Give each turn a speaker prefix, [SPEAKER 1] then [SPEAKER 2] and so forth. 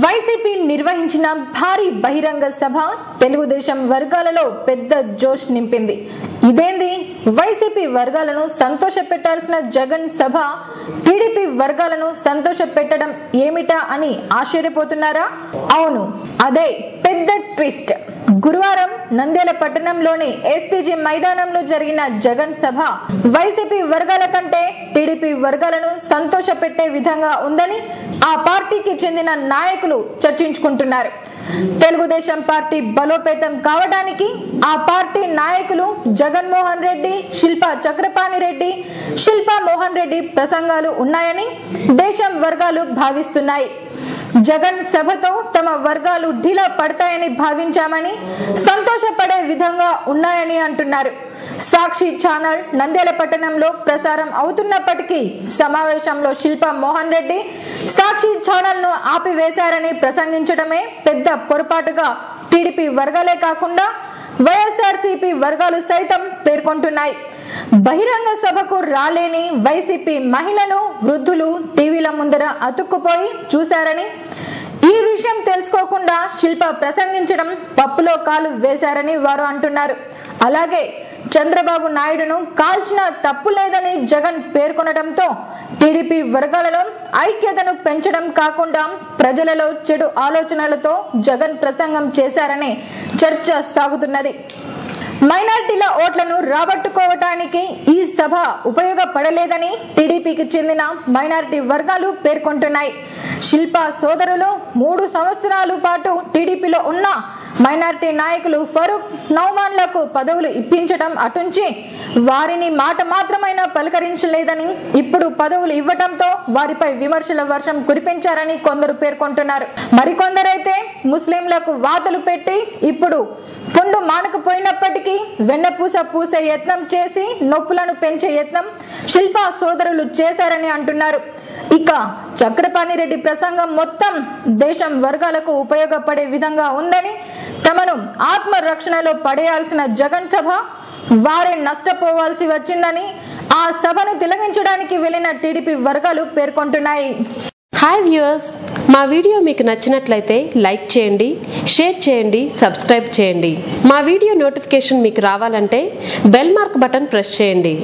[SPEAKER 1] YCP నిర్వహించిన భారీ బహిరంగ సభ తెలుగుదేశం వర్గాలలో పెద్ద జోష్ నింపింది. ఇదేంది? వైసీపీ వర్గాలను సంతోష పెట్టాల్సిన జగన్ సభ టీడీపీ వర్గాలను సంతోష పెట్టడం ఏమిటా అని ఆశ్చర్యపోతున్నారా? అవును అదే పెద్ద ట్విస్ట్. గురువారం నంద్యాల పట్టణంలోని ఎస్పీజీ మైదానంలో జరిగిన జగన్ సభ వైసీపీ వర్గాల కంటే టీడీపీ వర్గాలను సంతోష పెట్టే విధంగా ఉందని ఆ పార్టీకి చెందిన నాయకులు చర్చించుకుంటున్నారు. తెలుగుదేశం పార్టీ బలోపేతం కావడానికి ఆ పార్టీ నాయకులు జగన్మోహన్ రెడ్డి శిల్పా చక్రపాణి రెడ్డి శిల్పా మోహన్ రెడ్డి ప్రసంగాలు ఉన్నాయని దేశం వర్గాలు భావిస్తున్నాయి. జగన్ సభతో తమ వర్గాలు ఢీలా పడతాయని భావించామని సంతోషపడే విధంగా ఉన్నాయని అంటున్నారు. సాక్షి ఛానల్ నంద్యాల పట్టణంలో ప్రసారం అవుతున్నప్పటికీ సమావేశంలో శిల్ప మోహన్ రెడ్డి సాక్షి ఛానల్ను ఆపివేశారని ప్రసంగించడమే పెద్ద పొరపాటుగా టీడీపీ వర్గాలే కాకుండా వైఎస్ఆర్సీపీ వర్గాలు సైతం పేర్కొంటున్నాయి. బహిరంగ సభకు రాలేని వైసీపీ మహిళలు వృద్ధులు టీవీల ముందర అతుక్కుపోయి చూశారని ఈ విషయం తెలుసుకోకుండా శిల్ప ప్రసంగించడం పప్పులో కాలు వేశారని వారు అంటున్నారు. అలాగే చంద్రబాబు నాయుడును కాల్చిన తప్పు లేదని జగన్ పేర్కొనడంతో టీడీపీ వర్గాలలో ఐక్యతను పెంచడం కాకుండా ప్రజలలో చెడు ఆలోచనలతో జగన్ ప్రసంగం చేశారని చర్చ సాగుతున్నది. మైనార్టీల ఓట్లను రాబట్టుకోవటానికి ఈ సభ ఉపయోగపడలేదని టీడీపీకి చెందిన మైనారిటీ వర్గాలు పేర్కొంటున్నాయి. శిల్పా సోదరులు మూడు సంవత్సరాల పాటు టీడీపీలో ఉన్న మైనార్టీ నాయకులు ఫరూక్ నౌమాన్లకు పదవులు ఇప్పించడం అటుంచి వారిని మాట మాత్రమైనా పలకరించలేదని ఇప్పుడు పదవులు ఇవ్వటంతో వారిపై విమర్శల వర్షం కురిపించారని కొందరు పేర్కొంటున్నారు. మరికొందరైతే ముస్లింలకు వాతలు పెట్టి ఇప్పుడు పుండు మానకపోయినప్పటికీ వెన్నపూస పూసే యత్నం చేసి నొప్పులను పెంచే యత్నం శిల్పా సోదరులు చేశారని అంటున్నారు. ఇక చక్రపాణి రెడ్డి ప్రసంగం మొత్తం దేశం వర్గాలకు ఉపయోగపడే విధంగా ఉందని తమను ఆత్మరక్షణలో పడేయాల్సిన జగన్ సభ వారే నష్టపోవాల్సి వచ్చిందని ఆ సభను తిలగించడానికి వెళ్ళిన టీడీపీ వర్గాలు పేర్కొంటున్నాయి.
[SPEAKER 2] హాయ్ వ్యూయర్స్ మా వీడియో మీకు నచ్చినట్లయితే లైక్ చేయండి షేర్ చేయండి సబ్స్క్రైబ్ చేయండి. మా వీడియో నోటిఫికేషన్ మీకు రావాలంటే బెల్ మార్క్ బటన్ ప్రెస్ చేయండి.